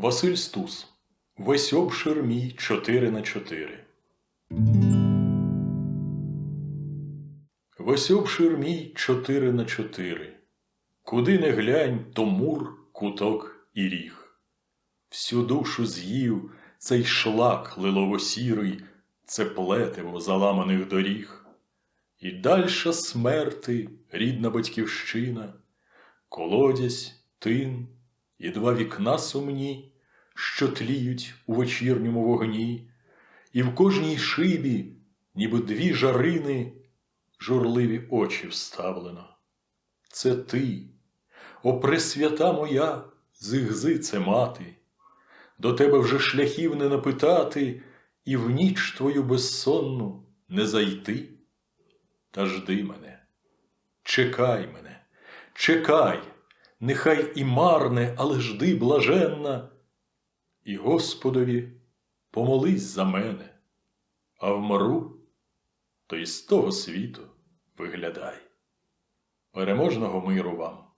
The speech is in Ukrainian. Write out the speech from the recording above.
Василь Стус. Весь обшир мій 4 на 4. Весь обшир мій 4 на 4. Куди не глянь, то мур, куток і ріг. Всю душу з'їв цей шлак лилово-сірий, це плетиво заламаних доріг. І дальша смерти рідна батьківщина, колодязь, тин і два вікна сумні, що тліють у вечірньому вогні, і в кожній шибі, ніби дві жарини, журливі очі вставлено. Це ти, о пресвята моя, зигзи це мати, до тебе вже шляхів не напитати, і в ніч твою безсонну не зайти. Та жди мене, чекай мене, чекай, нехай і марне, але жди блаженна, і Господові помолись за мене, а вмру, то із того світу виглядай. Переможного миру вам!